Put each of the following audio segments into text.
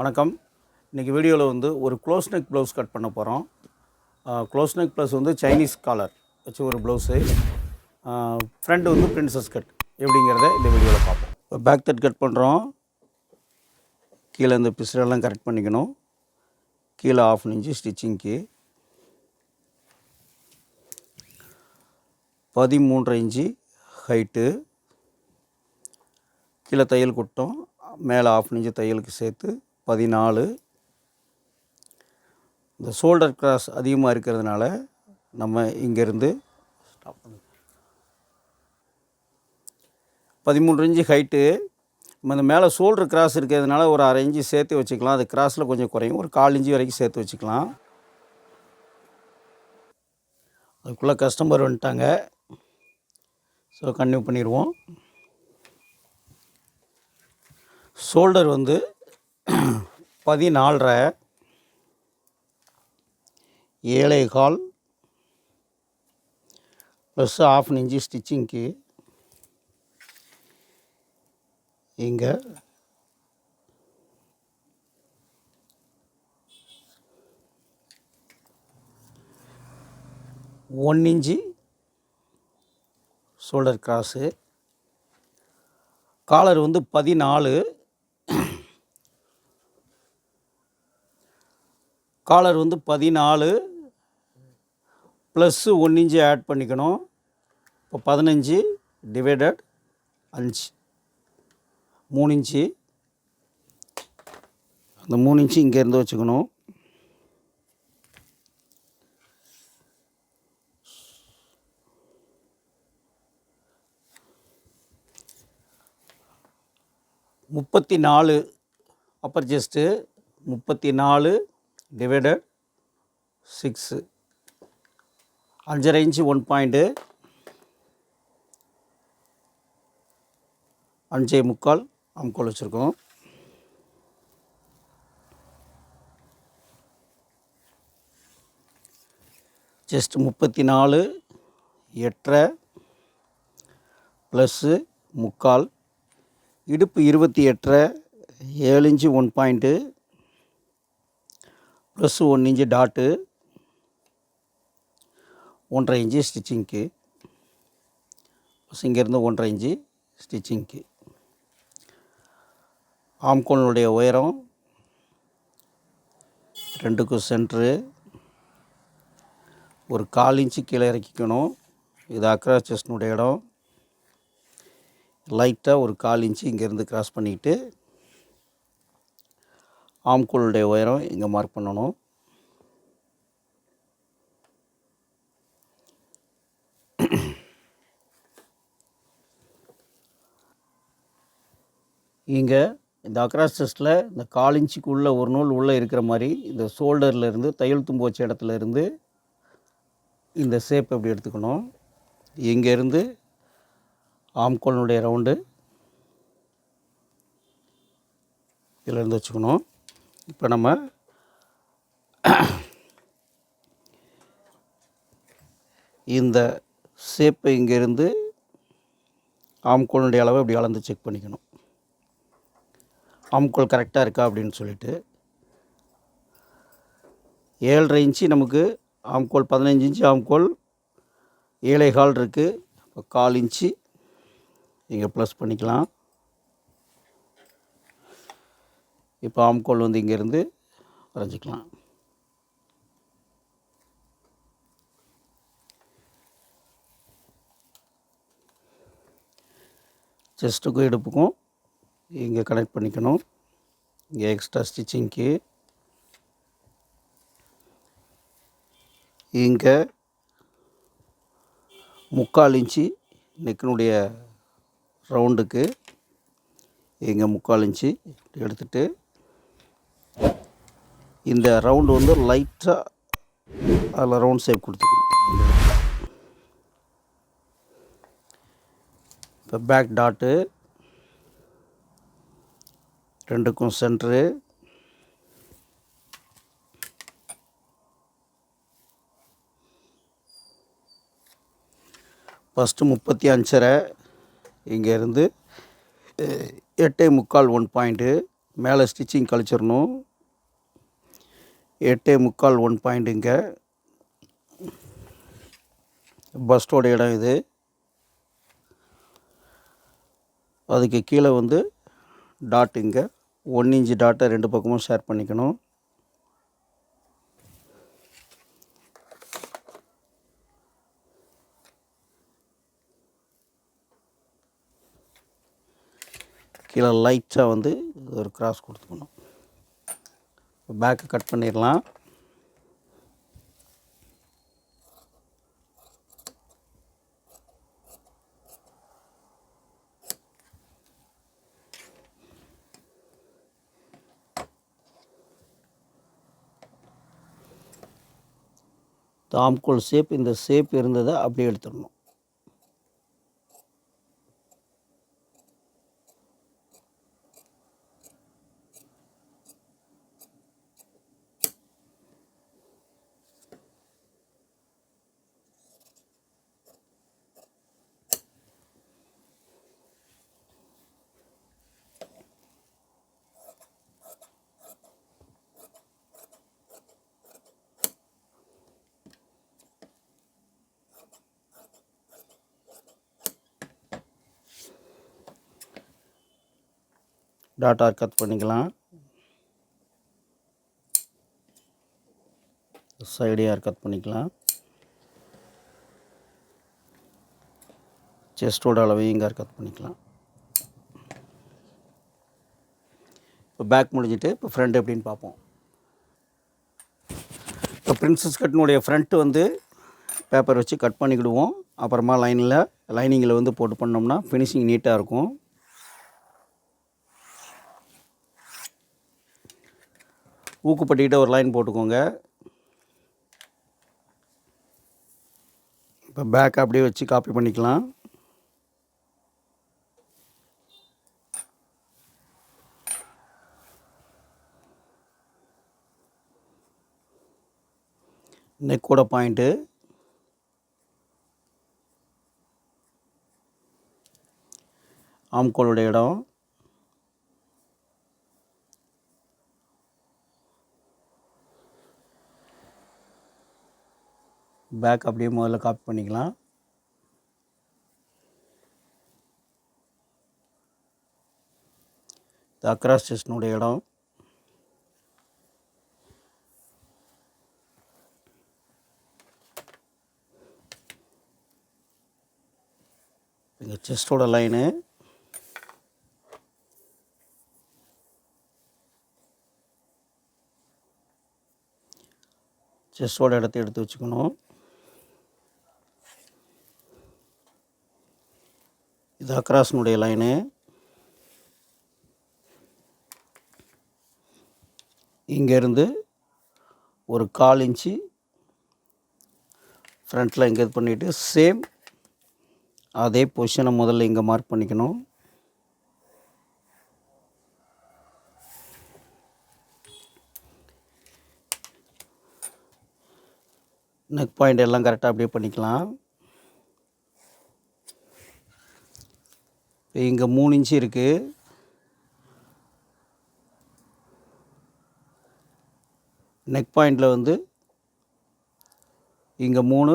வணக்கம். இன்றைக்கி வீடியோவில் வந்து ஒரு க்ளோஸ் நெக் ப்ளவுஸ் கட் பண்ண போகிறோம் க்ளோஸ் நெக் ப்ளஸ் வந்து சைனீஸ் காலர் வச்சு ஒரு ப்ளவுஸு ஃப்ரண்ட் வந்து பிரின்சஸ் கட் எப்படிங்கிறத இந்த வீடியோவில் பார்ப்போம். இப்போ பேக் தட் கட் பண்ணுறோம் கீழே இந்த பிசுறெல்லாம் கரெக்ட் பண்ணிக்கணும். கீழே ஆஃப் இன்ச்சு ஸ்டிச்சிங்க்கு பதிமூன்றரை இன்ச்சு ஹைட்டு கீழே தையல் கொட்டோம். மேலே ஆஃப் இன்ச்சு தையலுக்கு சேர்த்து பதினாலு. இந்த ஷோல்டர் கிராஸ் அதிகமாக இருக்கிறதுனால நம்ம இங்கேருந்து பதிமூன்று இன்ச்சு ஹைட்டு நம்ம இந்த மேலே ஷோல்டர் கிராஸ் இருக்கிறதுனால ஒரு அரை இன்ச்சு சேர்த்து வச்சுக்கலாம். அது கிராஸில் கொஞ்சம் குறையும். ஒரு கால் இன்ச்சு வரைக்கும் சேர்த்து வச்சுக்கலாம். அதுக்குள்ளே கஸ்டமர் வந்துட்டாங்க. ஸோ கன்டினியூ பண்ணிடுவோம். ஷோல்டர் வந்து பதினாலரை ஏழை கால் ப்ளஸ் ஆஃப் இன்ச்சு ஸ்டிச்சிங்க்கு இங்கே one inch shoulder cross collar வந்து பதினாலு காலர் வந்து பதினாலு ப்ளஸ்ஸு ஒன் இன்ச்சு ஆட் பண்ணிக்கணும். இப்போ பதினஞ்சு டிவைடட் அஞ்சு. மூணு இன்ச்சு. அந்த மூணு இன்ச்சு இங்கேருந்து வச்சுக்கணும். முப்பத்தி நாலு அப்பர் ஜஸ்ட்டு முப்பத்தி நாலு டிவைடட் சிக்ஸு அஞ்சரை இன்ச்சு ஒன் பாயிண்ட்டு அஞ்சே முக்கால் அமுக்கோல் வச்சுருக்கோம். ஜஸ்ட் முப்பத்தி நாலு எட்டரை ப்ளஸ்ஸு முக்கால். இடுப்பு இருபத்தி எட்டரை ஏழு inch one point plus one inch dot ஒன்றரை இன்ச்சு ஸ்டிச்சிங்க்கு ப்ளஸ் இங்கேருந்து ஒன்றரை இன்ச்சு ஸ்டிச்சிங்க்கு ஆம்கோனுடைய உயரம் ரெண்டுக்கும் சென்ட்ரு ஒரு கால் இன்ச்சு கீழே இறக்கிக்கணும். இது அக்ரா செஸ்னுடைய இடம். லைட்டாக ஒரு கால் இன்ச்சு இங்கேருந்து க்ராஸ் பண்ணிக்கிட்டு ஆம்கோளுடைய உயரம் இங்கே மார்க் பண்ணணும். இங்கே இந்த அக்ராஸ் இந்த கால் இன்ச்சுக்குள்ளே ஒரு நூல் உள்ளே இருக்கிற மாதிரி இந்த ஷோல்டர்லேருந்து தையல் தும்பு வச்ச இடத்துலேருந்து இந்த ஷேப் எப்படி எடுத்துக்கணும்? இங்கேருந்து ஆம்கோளினுடைய ரவுண்டு இதிலேருந்து வச்சுக்கணும். இப்போ நம்ம இந்த ஷேப்பை இங்கேருந்து ஆம்கோளுடைய அளவை இப்படி அளந்து செக் பண்ணிக்கணும். ஆம்கோல் கரெக்டாக இருக்கா அப்படின்னு சொல்லிட்டு. ஏழரை இன்ச்சு நமக்கு ஆம்கோல் பதினஞ்சு இன்ச்சு ஆம்கோல் ஏழை கால் இருக்குது இப்போ கால் இன்ச்சு. இங்கே ப்ளஸ் பண்ணிக்கலாம். இப்போ ஆம்கோல் வந்து இங்கேருந்து வரைஞ்சிக்கலாம். செஸ்ட்டுக்கும் இடுப்புக்கும் இங்கே கனெக்ட் பண்ணிக்கணும். இங்கே எக்ஸ்ட்ரா ஸ்டிச்சிங்க்கு இங்கே முக்கால் இன்ச்சு நெக்கினுடைய ரவுண்டுக்கு இங்கே முக்கால் இன்ச்சு எடுத்துகிட்டு எடுத்துட்டு இந்த ரவுண்டு வந்து லைட்டாக அதில் ரவுண்ட் ஷேப் கொடுத்துக்கணும் இப்போ பேக் டாட்டு ரெண்டுக்கும் சென்ட்ரு ஃபஸ்ட்டு முப்பத்தி அஞ்சரை இங்கேருந்து எட்டே முக்கால் ஒன் பாயிண்ட்டு மேலே ஸ்டிச்சிங் கழிச்சிடணும். எட்டே முக்கால் ஒன் பாயிண்ட் இங்கே. பஸ்டோட இடம் இது. அதுக்கு கீழே வந்து டாட் இங்கே. ஒன் இன்ச்சு டாட்டை ரெண்டு பக்கமும் ஷேர் பண்ணிக்கணும். கீழே லைட்டாக வந்து ஒரு கிராஸ் கொடுத்துக்கணும். பேக்கை கட் பண்ணிடலாம். தாம்கோல் ஷேப் இந்த ஷேப் இருந்ததை அப்படியே எடுத்துடணும். டாட்டா கட் பண்ணிக்கலாம். சைடு யார் கட் பண்ணிக்கலாம். செஸ்டோட அளவையும் இங்கே கட் பண்ணிக்கலாம். இப்போ பேக் முடிஞ்சிட்டு இப்போ ஃப்ரண்ட் எப்படின்னு பார்ப்போம். இப்போ பிரின்சஸ் கட்டினுடைய ஃப்ரண்ட்டு வந்து பேப்பர் வச்சு கட் பண்ணிக்கிடுவோம். அப்புறமா லைனில் லைனிங்கில் வந்து போட்டு பண்ணோம்னா ஃபினிஷிங் நீட்டாக இருக்கும். ஊக்குப்பட்டிக்கிட்ட ஒரு லைன் போட்டுக்கோங்க. இப்போ பேக் அப்படியே வச்சு காப்பி பண்ணிக்கலாம். நெக்கோட பாயிண்ட்டு ஆம்கோலோட இடம். பேக் அப்படியே முதல்ல காப்பி பண்ணிக்கலாம். இது அக்ராஸ் செஸ்னுடைய இடம். இங்கே செஸ்டோட லைனு செஸ்டோட இடத்த எடுத்து வச்சுக்கணும். இது அக்ராஸ்னுடைய லைனு. இங்கேருந்து ஒரு கால் இன்ச்சு ஃப்ரண்ட்டில் இங்கே இது பண்ணிவிட்டு சேம் அதே பொசிஷனை முதல்ல இங்கே மார்க் பண்ணிக்கணும். நெக் பாயிண்ட் எல்லாம் கரெக்டாக அப்படியே பண்ணிக்கலாம். இங்கே மூணு இன்ச்சு இருக்குது நெக் பாயிண்டில் வந்து இங்கே மூணு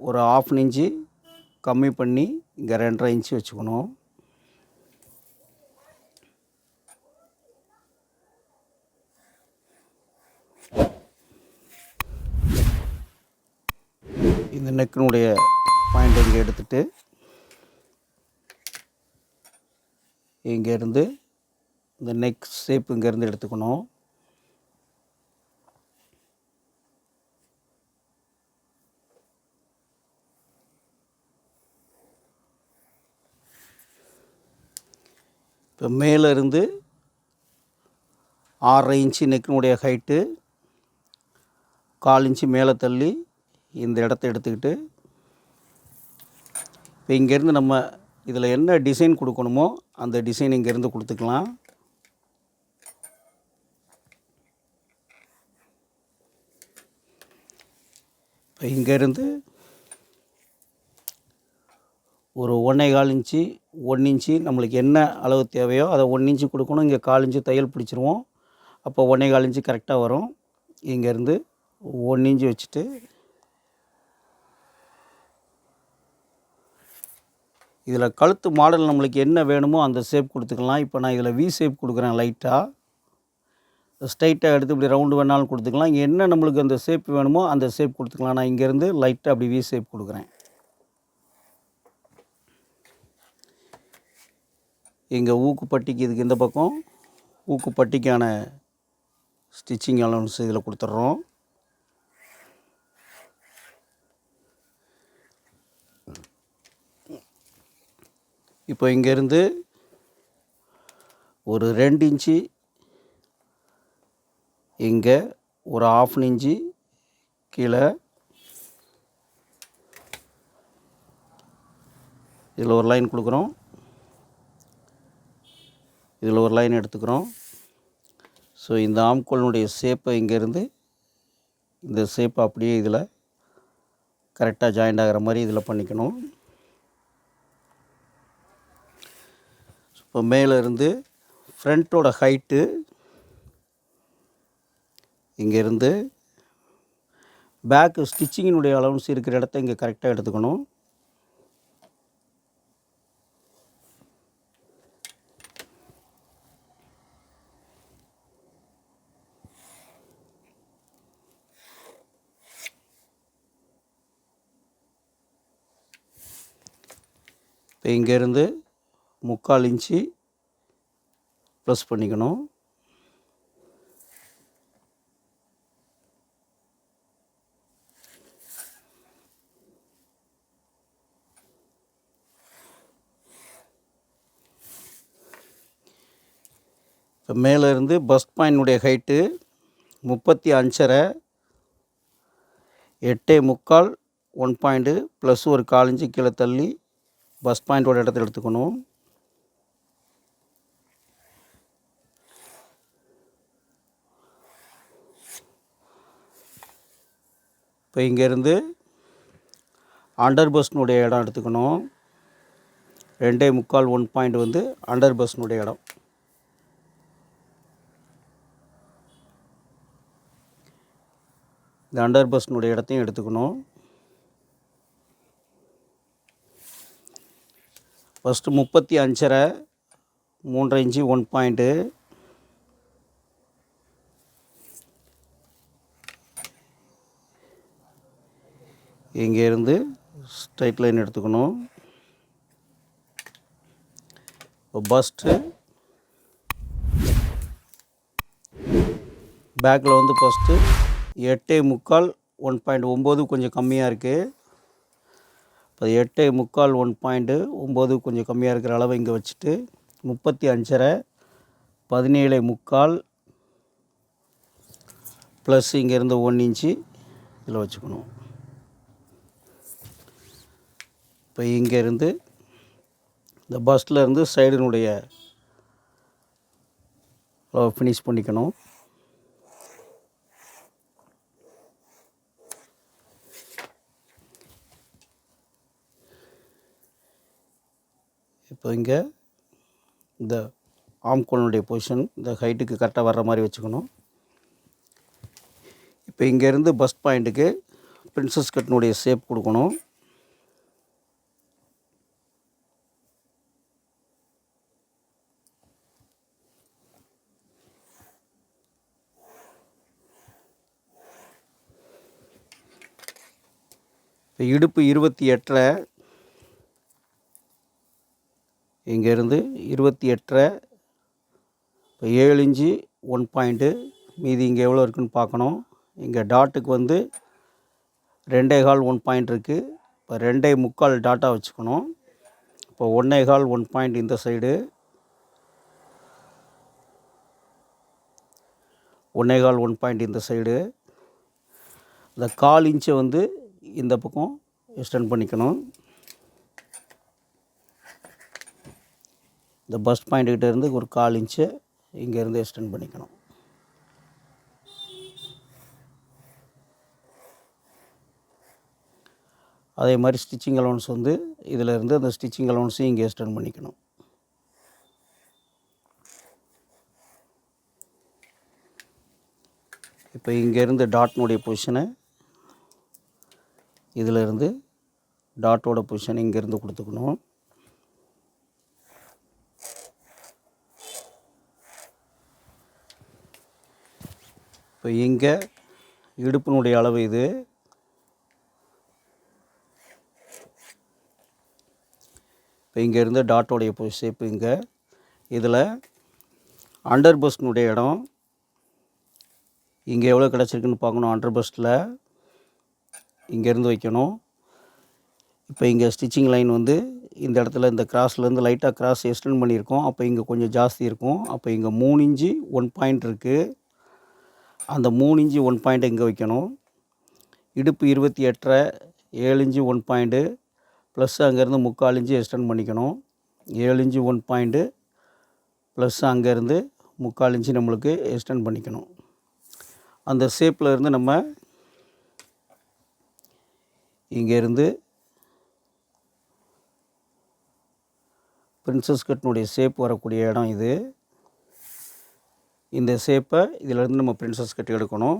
ஒரு ஆஃப் இன்ச்சு கம்மி பண்ணி இங்கே ரெண்டரை இன்ச்சு வச்சுக்கணும். இந்த நெக்கினுடைய பாயிண்ட் இங்கே எடுத்துகிட்டு இங்கேருந்து இந்த நெக் ஷேப் இங்கேருந்து எடுத்துக்கணும். இப்போ மேலேருந்து ஆறரை இன்ச்சு நெக்கினுடைய ஹைட்டு கால் இன்ச்சு மேலே தள்ளி இந்த இடத்த எடுத்துக்கிட்டு இப்போ இங்கேருந்து நம்ம இதில் என்ன டிசைன் கொடுக்கணுமோ அந்த டிசைன் இங்கேருந்து கொடுத்துக்கலாம். இப்போ இங்கேருந்து ஒரு ஒன்றே கால் இன்ச்சு ஒன் இன்ச்சு நம்மளுக்கு என்ன அளவு தேவையோ அதை ஒன் இன்ச்சு கொடுக்கணும். இங்கே கால் இன்ச்சு தையல் பிடிச்சிருவோம். அப்போ ஒன்றே கால் இன்ச்சு கரெக்டாக வரும். இங்கேருந்து ஒன் இன்ச்சு வச்சுட்டு இதில் கழுத்து மாடல் நம்மளுக்கு என்ன வேணுமோ அந்த ஷேப் கொடுத்துக்கலாம். இப்போ நான் இதில் வி ஷேப் கொடுக்குறேன் லைட்டாக ஸ்ட்ரைட்டாக எடுத்து இப்படி ரவுண்டு வேணாலும் கொடுத்துக்கலாம். இங்கே என்ன நம்மளுக்கு அந்த ஷேப் வேணுமோ அந்த ஷேப் கொடுத்துக்கலாம். நான் இங்கேருந்து லைட்டாக அப்படி வி ஷேப் கொடுக்குறேன். இங்கே ஊக்குப்பட்டிக்கு இதுக்கு இந்த பக்கம். ஊக்குப்பட்டிக்கான ஸ்டிச்சிங் அலவன்ஸ் இதில் கொடுத்துட்றோம். இப்போ இங்கேருந்து ஒரு ரெண்டு இன்ச்சு இங்கே ஒரு ஆஃப் இன்ச்சு கீழே. இதில் ஒரு லைன் கொடுக்குறோம். இதில் ஒரு லைன் எடுத்துக்கிறோம். ஸோ இந்த ஆம்கோலினுடைய ஷேப்பை இங்கேருந்து இந்த ஷேப்பை அப்படியே இதில் கரெக்டாக ஜாயிண்ட் ஆகிற மாதிரி இதில் பண்ணிக்கணும். இப்போ மேலே இருந்து ஃப்ரண்ட்டோட ஹைட்டு இங்கேருந்து பேக்கு ஸ்டிச்சிங்கினுடைய அலவன்ஸ் இருக்கிற இடத்த இங்கே கரெக்டாக எடுத்துக்கணும். இப்போ இங்கேருந்து முக்கால் இன்ச்சு ப்ளஸ் பண்ணிக்கணும். இப்போ மேலே இருந்து பஸ் பாயினுடைய ஹைட்டு முப்பத்தி அஞ்சரை. எட்டே முக்கால் ஒன் பாயிண்ட்டு ப்ளஸ் ஒரு காலஞ்சு கீழே தள்ளி பஸ் பாயிண்ட்டோட இடத்த எடுத்துக்கணும். இப்போ இங்கேருந்து அண்டர் பஸ்னுடைய இடம் எடுத்துக்கணும். ரெண்டே முக்கால் ஒன் பாயிண்ட் வந்து அண்டர் பஸ்னுடைய இடம். இந்த அண்டர் பஸ்னுடைய இடத்தையும் எடுத்துக்கணும். ஃபஸ்ட்டு முப்பத்தி அஞ்சரை மூன்றரை இன்ச்சு ஒன் பாயிண்ட்டு இங்கேருந்து ஸ்ட்ரைட் லைன் எடுத்துக்கணும். பஸ்ட்டு பேக்கில் வந்து ஃபஸ்ட்டு எட்டே முக்கால் ஒன் பாயிண்ட் ஒம்பது கொஞ்சம் கம்மியாக இருக்குது இப்போ எட்டே முக்கால் ஒன் பாயிண்ட்டு ஒம்பது கொஞ்சம் கம்மியாக இருக்கிற அளவை இங்கே வச்சுட்டு முப்பத்தி அஞ்சரை பதினேழு முக்கால் ப்ளஸ் இங்கேருந்து ஒன் இன்ச்சு இதில் வச்சுக்கணும். இப்போ இங்கேருந்து இந்த பஸ்ஸில் இருந்து சைடினுடைய ஃபினிஷ் பண்ணிக்கணும். இப்போ இங்கே இந்த ஆம்கோனுடைய பொசிஷன் இந்த ஹைட்டுக்கு கரெக்டாக வர்ற மாதிரி வச்சுக்கணும். இப்போ இங்கேருந்து பஸ் பாயிண்ட்டுக்கு பிரின்சஸ் கட்டினுடைய ஷேப் கொடுக்கணும். இப்போ இடுப்பு இருபத்தி எட்டரை இங்கேருந்து இருபத்தி எட்டரை இப்போ ஏழு இன்ச்சு ஒன் பாயிண்ட்டு மீதி இங்கே எவ்வளோ இருக்குன்னு பார்க்கணும். இங்கே டாட்டுக்கு வந்து ரெண்டே கால் ஒன் பாயிண்ட் இருக்குது இப்போ ரெண்டே முக்கால் டாட்டா வச்சுக்கணும். இப்போ ஒன்றே கால் ஒன் பாயிண்ட் இந்த சைடு. ஒன்றே கால் ஒன் பாயிண்ட் இந்த சைடு. இந்த கால் இன்ச்சை வந்து இந்த பக்கம் எக்ஸ்டெண்ட் பண்ணிக்கணும். இந்த பஸ் பாயிண்ட்டுக்கிட்ட இருந்து ஒரு கால் இன்ச்சு இங்கேருந்து எக்ஸ்டெண்ட் பண்ணிக்கணும். அதே மாதிரி ஸ்டிச்சிங் அலவன்ஸ் வந்து இதில் இருந்து அந்த ஸ்டிச்சிங் அலவன்ஸையும் இங்கே எக்ஸ்டெண்ட் பண்ணிக்கணும். இப்போ இங்கேருந்து டாட்னுடைய பொசிஷனை இதிலிருந்து டாட்டோட பொசிஷன் இங்கேருந்து கொடுத்துக்கணும். இப்போ இங்கே இடுப்பினுடைய அளவு இது. இப்போ இங்கேருந்து டாட்டோடைய ஷேப் இங்கே. இதில் அண்டர் பஸ்டினுடைய இடம் இங்கே எவ்வளோ கிடச்சிருக்குன்னு பார்க்கணும் அண்டர் பஸ்ட்டில் இங்கேருந்து வைக்கணும். இப்போ இங்கே ஸ்டிச்சிங் லைன் வந்து இந்த இடத்துல இந்த கிராஸ்லேருந்து லைட்டாக கிராஸ் எக்ஸ்டெண்ட் பண்ணியிருக்கோம். அப்போ இங்கே கொஞ்சம் ஜாஸ்தி இருக்கும். அப்போ இங்கே மூணு இன்ச்சு ஒன் பாயிண்ட் இருக்குது அந்த மூணு இன்ச்சு ஒன் பாயிண்ட் இங்கே வைக்கணும். இடுப்பு இருபத்தி எட்டரை ஏழு இன்ச்சு ஒன் பாயிண்ட்டு ப்ளஸ் அங்கேருந்து முக்கால் இன்ச்சு எக்ஸ்டெண்ட் பண்ணிக்கணும். ஏழு இன்ச்சு ஒன் பாயிண்ட்டு ப்ளஸ் அங்கேருந்து முக்கால் இன்ச்சு நம்மளுக்கு எக்ஸ்டெண்ட் பண்ணிக்கணும். அந்த ஷேப்பில் இருந்து நம்ம இங்கேருந்து பிரின்சஸ் கட்னுடைய ஷேப் வரக்கூடிய இடம் இது. இந்த ஷேப்பை இதிலேருந்து நம்ம பிரின்சஸ் கட் எடுக்கணும்.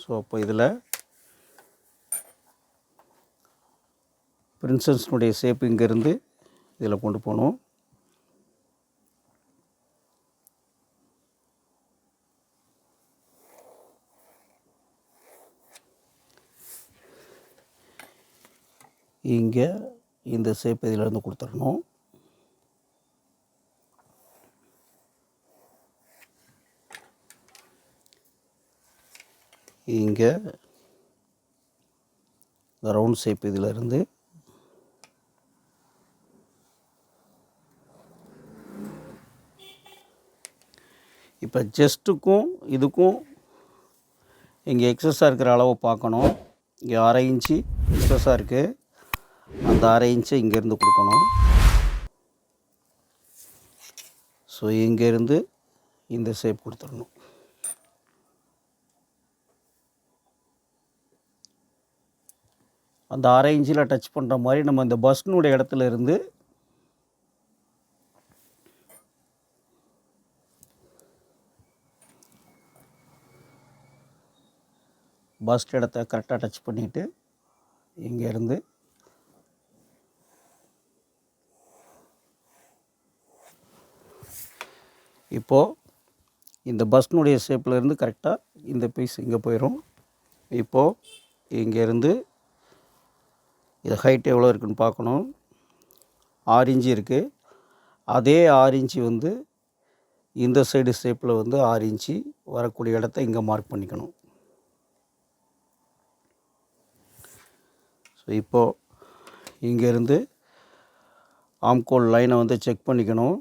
ஸோ அப்போ இதில் பிரின்சஸ்னுடைய ஷேப் இங்கேருந்து இதில் கொண்டு போகணும். இங்கே இந்த சேப்பதியிலேருந்து கொடுத்துடணும். இங்கே இந்த ரவுண்ட் ஷேப் இதில் இருந்து இப்போ ஜஸ்ட்டுக்கும் இதுக்கும் இங்கே எக்ஸஸாக இருக்கிற அளவு பார்க்கணும். இங்கே அரை இன்ச்சு எக்ஸஸாக இருக்குது அந்த அரை இன்ச்சு இங்கேருந்து கொடுக்கணும். ஸோ இங்கேருந்து இந்த ஷேப் கொடுத்துடணும். அந்த அரை இன்ச்சில் டச் பண்ணுற மாதிரி நம்ம இந்த பஸ்னுடைய இடத்துல இருந்து பஸ்ட் இடத்த கரெக்டாக டச் பண்ணிவிட்டு இங்கேருந்து இப்போது இந்த பஸ்னுடைய ஷேப்பில் இருந்து கரெக்டாக இந்த பீஸ் இங்கே போயிடும் இப்போது இங்கேருந்து இது ஹைட் எவ்வளோ இருக்குன்னு பார்க்கணும். ஆறு இன்ச்சு இருக்குது அதே ஆறு இன்ச்சு வந்து இந்த சைடு ஷேப்பில் வந்து ஆறு இன்ச்சு வரக்கூடிய இடத்த இங்கே மார்க் பண்ணிக்கணும். ஸோ இப்போது இங்கேருந்து ஆம்கோல் லைனை வந்து செக் பண்ணிக்கணும்.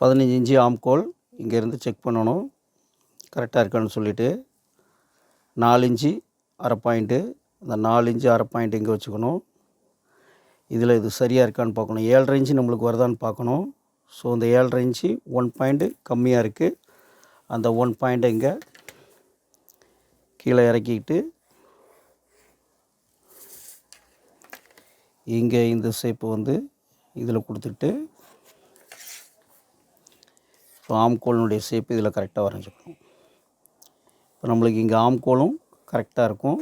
பதினஞ்சு இன்ச்சு ஆம்கோல் இங்கேருந்து செக் பண்ணணும். கரெக்டாக இருக்கான்னு சொல்லிவிட்டு நாலு இன்ச்சு அரை பாயிண்ட்டு அந்த நாலு இன்ச்சு அரை பாயிண்ட் இங்கே வச்சுக்கணும். இதில் இது சரியாக இருக்கான்னு பார்க்கணும். ஏழரை இன்ச்சு நம்மளுக்கு வருதான்னு பார்க்கணும். ஸோ இந்த ஏழரை இன்ச்சு ஒன் பாயிண்ட்டு கம்மியாக இருக்குது அந்த ஒன் பாயிண்ட்டை இங்கே கீழே இறக்கிக்கிட்டு இங்கே இந்த ஷேப்பு வந்து இதில் கொடுத்துட்டு ஸோ ஆம்கோலினுடைய ஷேப் இதில் கரெக்டாக வரைஞ்சிக்கணும் இப்போ நம்மளுக்கு இங்கே ஆம்கோலும் கரெக்டாக இருக்கும்.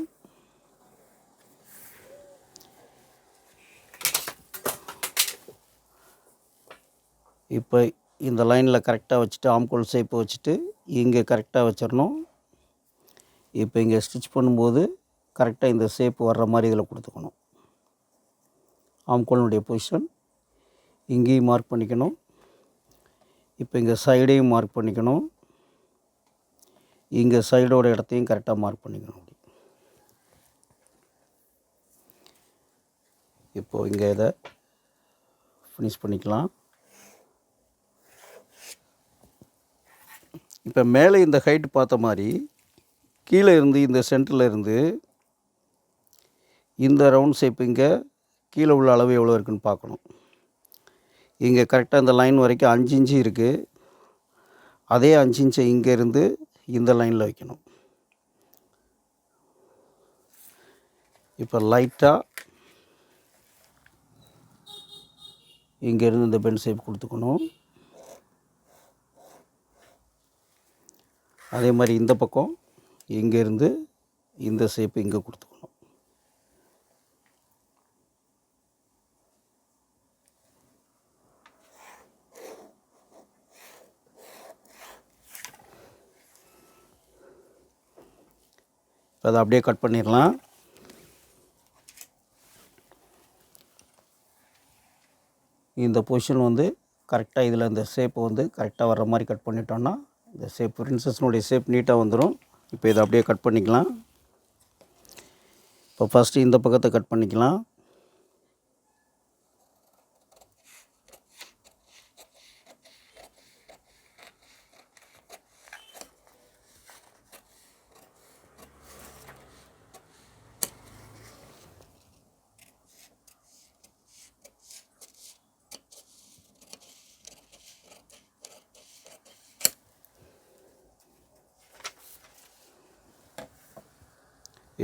இப்போ இந்த லைனில் கரெக்டாக வச்சுட்டு ஆம்கோல் ஷேப்பை வச்சுட்டு இங்கே கரெக்டாக வச்சிடணும். இப்போ இங்கே ஸ்டிச் பண்ணும்போது கரெக்டாக இந்த ஷேப் வர்ற மாதிரி இதில் கொடுத்துக்கணும். ஆம்கோலினுடைய பொசிஷன் இங்கேயும் மார்க் பண்ணிக்கணும். இப்போ இங்கே சைடையும் மார்க் பண்ணிக்கணும். இங்கே சைடோட இடத்தையும் கரெக்டாக மார்க் பண்ணிக்கணும் அப்படி. இப்போது இங்கே இதை ஃபினிஷ் பண்ணிக்கலாம். இப்போ மேலே இந்த ஹைட் பார்த்த மாதிரி கீழே இருந்து இந்த சென்டரில் இருந்து இந்த ரவுண்ட் ஷேப் இங்கே கீழே உள்ள அளவு எவ்வளோ இருக்குதுன்னு பார்க்கணும். இங்கே கரெக்டாக இந்த லைன் வரைக்கும் அஞ்சு இன்ச்சு இருக்குது அதே அஞ்சு இன்ச்சை இங்கேருந்து இந்த லைனில் வைக்கணும். இப்போ லைட்டாக இங்கேருந்து இந்த பென் ஷேப் கொடுத்துக்கணும். அதே மாதிரி இந்த பக்கம் இங்கேருந்து இந்த ஷேப்பு இங்கே கொடுத்துக்கணும். அதை அப்படியே கட் பண்ணிடலாம். இந்த பொசிஷன் வந்து கரெக்டாக இதில் இந்த ஷேப்பை வந்து கரெக்டாக வர்ற மாதிரி கட் பண்ணிட்டோன்னா இந்த ஷேப் பிரின்சஸ்னுடைய ஷேப் நீட்டாக வந்துடும் இப்போ இதை அப்படியே கட் பண்ணிக்கலாம். இப்போ ஃபஸ்ட்டு இந்த பக்கத்தை கட் பண்ணிக்கலாம்.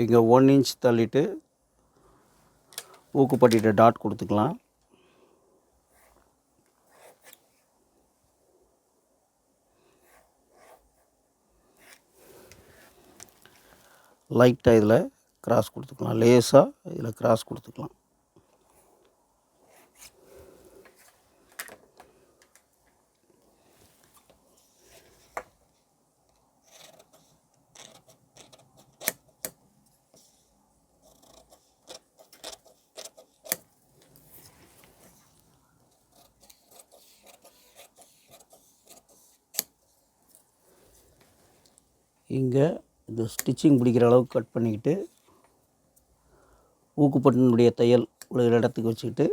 இங்கே ஒன் இன்ச் தள்ளிட்டு ஊக்குப்பட்டிட்ட டாட் கொடுத்துக்கலாம். லைட்டாக இதில் கிராஸ் கொடுத்துக்கலாம். லேசாக இதில் கிராஸ் கொடுத்துக்கலாம். இங்கே இந்த ஸ்டிச்சிங் பிடிக்கிற அளவுக்கு கட் பண்ணிக்கிட்டு ஊக்குப்பட்டினுடைய தையல் உள்ள இடத்துக்கு வச்சுக்கிட்டு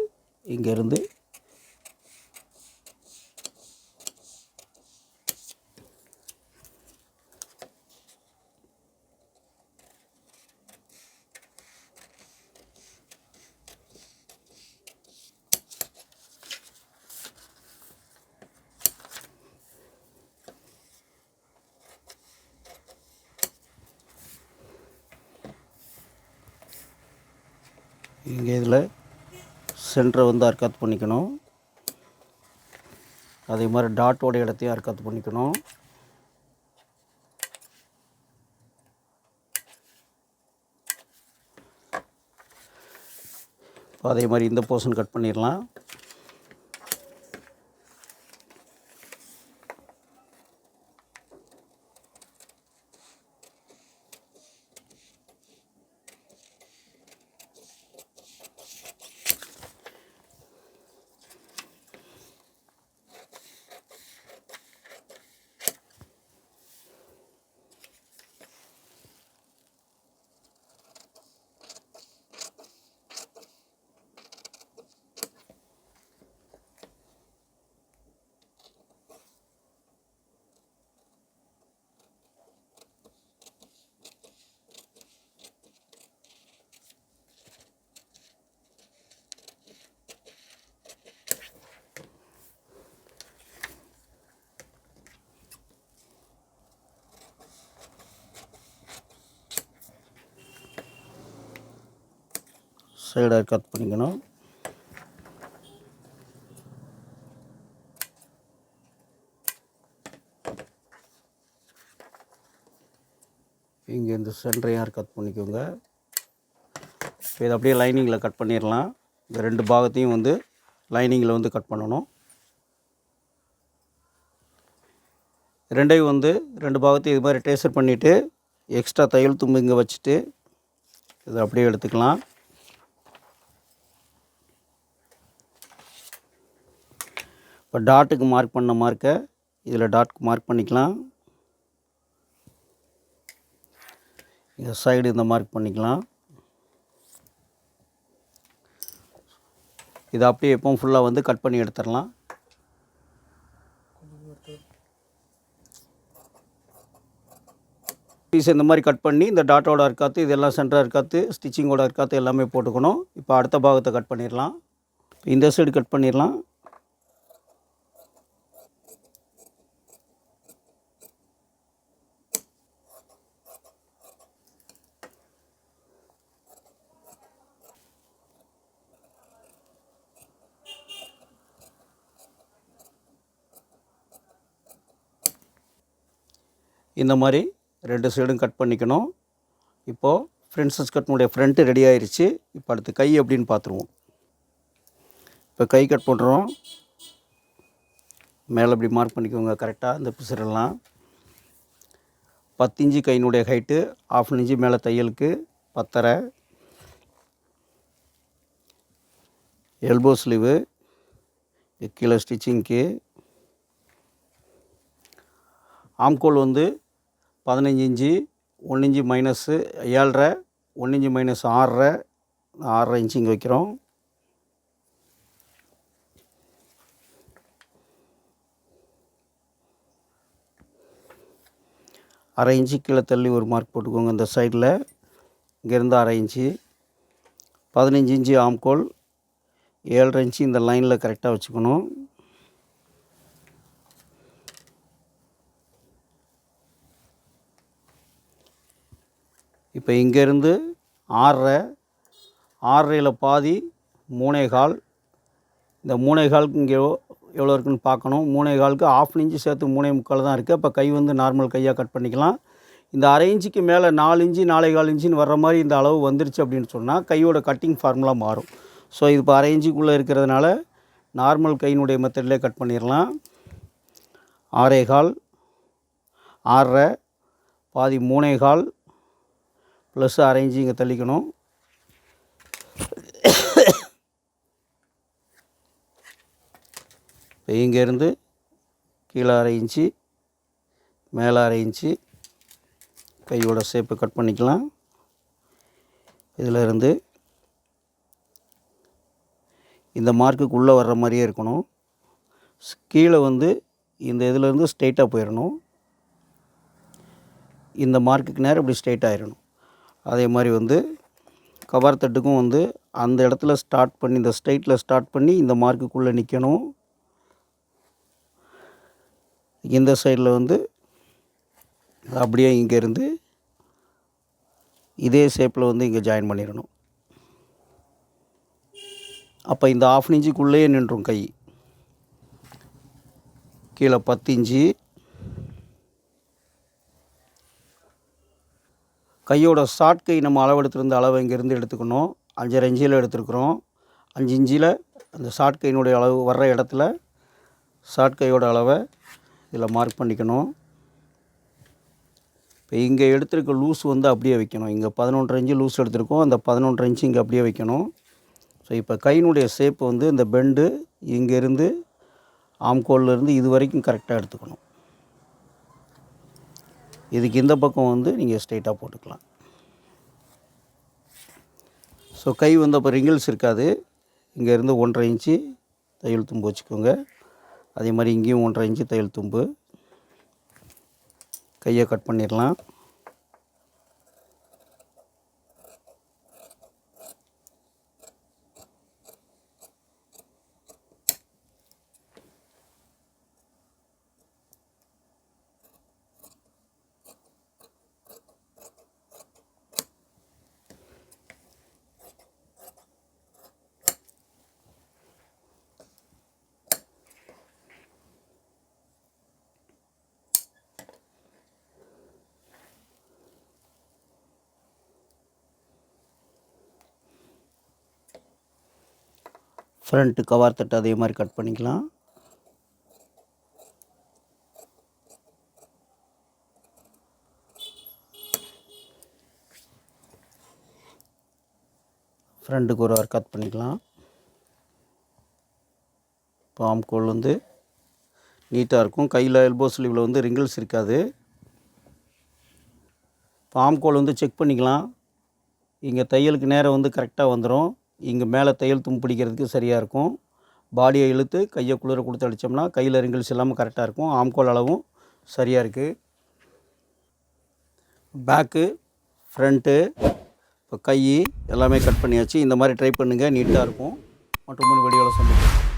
இங்கேருந்து இங்கே இதில் சென்டரை வந்து அர்க்காத் பண்ணிக்கணும். அதே மாதிரி டாட்டோட இடத்தையும் அர்க்காத் பண்ணிக்கணும். இப்போ அதே மாதிரி இந்த போர்ஷன் கட் பண்ணிடலாம். சைடாக கட் பண்ணிக்கணும். இங்கே இந்த சென்டரையும் கட் பண்ணிக்கோங்க. இப்போ இதை அப்படியே லைனிங்கில் கட் பண்ணிடலாம் இந்த ரெண்டு பாகத்தையும் வந்து லைனிங்கில் வந்து கட் பண்ணணும். ரெண்டையும் வந்து ரெண்டு பாகத்தையும் இது மாதிரி டேஸ்ட் பண்ணிவிட்டு எக்ஸ்ட்ரா தையல் தும்பு இங்கே வச்சுட்டு இதை அப்படியே எடுத்துக்கலாம். இப்போ டாட்டுக்கு மார்க் பண்ண மார்க்கை இதில் டாட்க்கு மார்க் பண்ணிக்கலாம். இந்த சைடு இந்த மார்க் பண்ணிக்கலாம். இதை அப்படியே எப்பவும் ஃபுல்லாக வந்து கட் பண்ணி எடுத்துடலாம். பீஸ் இந்த மாதிரி கட் பண்ணி இந்த டாட்டோட இருக்காத்து இதெல்லாம் சென்டராக இருக்காத்து ஸ்டிச்சிங்கோட இருக்காத்து எல்லாமே போட்டுக்கணும். இப்போ அடுத்த பாகத்தை கட் பண்ணிடலாம். இந்த சைடு கட் பண்ணிடலாம். இந்த மாதிரி ரெண்டு சைடும் கட் பண்ணிக்கணும். இப்போது ஃப்ரெண்ட்ஸஸ் கட்னுடைய ஃப்ரண்ட்டு ரெடி ஆயிடுச்சு இப்போ அடுத்து கை அப்படின்னு பார்த்துருவோம். இப்போ கை கட் பண்ணுறோம் மேலே இப்படி மார்க் பண்ணிக்கோங்க கரெக்டாக இந்த பிசுரெல்லாம் பத்து இன்ச்சு கையினுடைய ஹைட்டு ஆஃப் இன்ச்சு மேலே தையலுக்கு பத்தரை. எல்போ ஸ்லீவு கீழே ஸ்டிச்சிங்க்கு ஆம்கோல் வந்து பதினஞ்சு இன்ச்சு ஒன்று இன்ச்சு மைனஸு ஏழரை ஒன்று இன்ச்சு மைனஸ் ஆறரை ஆறரை இன்ச்சு இங்கே வைக்கிறோம். அரை இன்ச்சு கீழே தள்ளி ஒரு மார்க் போட்டுக்கோங்க இந்த சைடில் இங்கேருந்து அரை இன்ச்சு. பதினஞ்சு இன்ச்சு ஆம்கோல் ஏழரை இன்ச்சு இந்த லைனில் கரெக்டாக வச்சுக்கணும். இப்போ இங்கேருந்து ஆறரை ஆறரையில் பாதி மூணே கால். இந்த மூணே காலுக்கு இங்கே எவ்வளோ இருக்குன்னு பார்க்கணும். மூணே காலுக்கு ஆஃப் இன்ச்சு சேர்த்து மூணே முக்கால் தான் இருக்குது. அப்போ கை வந்து நார்மல் கையாக கட் பண்ணிக்கலாம். இந்த அரை இன்ச்சுக்கு மேலே நாலு இன்ச்சு நாலே கால் இன்ச்சுன்னு வர்ற மாதிரி இந்த அளவு வந்துருச்சு அப்படின்னு சொன்னால் கையோட கட்டிங் ஃபார்முலா மாறும். ஸோ இது இப்போ அரை இன்ச்சுக்குள்ளே இருக்கிறதுனால நார்மல் கையினுடைய மெத்தட்லேயே கட் பண்ணிடலாம். ஆறே கால் ஆறரை பாதி மூணே கால். ப்ளஸ் அரை இங்கே தள்ளிக்கணும். இப்போ இங்கேருந்து கீழே அரை இன்ச்சு மேலே அரை இன்ச்சு கையோட ஷேப்பு கட் பண்ணிக்கலாம். இதில் இருந்து இந்த மார்க்குக்கு உள்ளே வர்ற மாதிரியே இருக்கணும். கீழே வந்து இந்த இதிலேருந்து ஸ்ட்ரெயிட்டாக போயிடணும் இந்த மார்க்குக்கு நேரம் இப்படி ஸ்ட்ரெயிட் ஆயிடணும் அதே மாதிரி வந்து கவர் தட்டுக்கும் வந்து அந்த இடத்துல ஸ்டார்ட் பண்ணி இந்த ஸ்ட்ரெயிட்டில் ஸ்டார்ட் பண்ணி இந்த மார்க்குக்குள்ளே நிற்கணும் இந்த சைடில் வந்து அப்படியே இங்கேருந்து இதே ஷேப்பில் வந்து இங்கே ஜாயின் பண்ணிடணும். அப்போ இந்த ஆஃப் இன்ச்சுக்குள்ளேயே நின்றும் கை. கீழே பத்து இன்ச்சு கையோட ஷார்ட் கை நம்ம அளவெடுத்திருந்த அளவை இங்கேருந்து எடுத்துக்கணும். அஞ்சரை இஞ்சியில் எடுத்துருக்குறோம். அஞ்சு இஞ்சியில் அந்த ஷார்ட் கையினுடைய அளவு வர்ற இடத்துல ஷார்ட் கையோட அளவை இதில் மார்க் பண்ணிக்கணும். இப்போ இங்கே எடுத்திருக்க லூஸ் வந்து அப்படியே வைக்கணும். இங்கே பதினொன்றரை இன்ச்சு லூஸ் எடுத்திருக்கோம். அந்த பதினொன்றரை இன்ச்சு இங்கே அப்படியே வைக்கணும். ஸோ இப்போ கையினுடைய ஷேப் வந்து இந்த பெண்டு இங்கேருந்து ஆம்கோல்லேருந்து இது வரைக்கும் கரெக்டாக எடுத்துக்கணும். இதுக்கு இந்த பக்கம் வந்து நீங்கள் ஸ்ட்ரெயிட்டாக போட்டுக்கலாம். ஸோ கை வந்து அப்போ ரிங்கிள்ஸ் இருக்காது. இங்கேருந்து ஒன்றரை இன்ச்சு தையல் தும்பு வச்சுக்கோங்க. அதே மாதிரி இங்கேயும் ஒன்றரை இன்ச்சு தையல் தும்பு. கையை கட் பண்ணிடலாம். ஃப்ரண்ட்டு கவர் தட்டு அதே மாதிரி கட் பண்ணிக்கலாம். ஃப்ரண்ட்டுக்கு ஒரு ஒர்க் கட் பண்ணிக்கலாம். பாம் கோல் வந்து நீட்டாக இருக்கும். கையில் எல்போ ஸ்லீவில் வந்து ரிங்கிள்ஸ் இருக்காது. பாம் கோல் வந்து செக் பண்ணிக்கலாம். இங்கே தையலுக்கு நேரம் வந்து கரெக்டாக வந்துடும் இங்கே மேலே தையல் தும் பிடிக்கிறதுக்கு சரியாக இருக்கும். பாடியை இழுத்து கையை குளிர கொடுத்து அடித்தோம்னா கையில் ரிங்கிள்ஸ் இல்லாமல் கரெக்டாக இருக்கும். ஆம்கோல் அளவும் சரியாக இருக்குது பேக்கு ஃப்ரண்ட்டு இப்போ கை எல்லாமே கட் பண்ணியாச்சு. இந்த மாதிரி ட்ரை பண்ணுங்கள் நீட்டாக இருக்கும். மற்றும் வீடியோவில் சந்திப்போம்.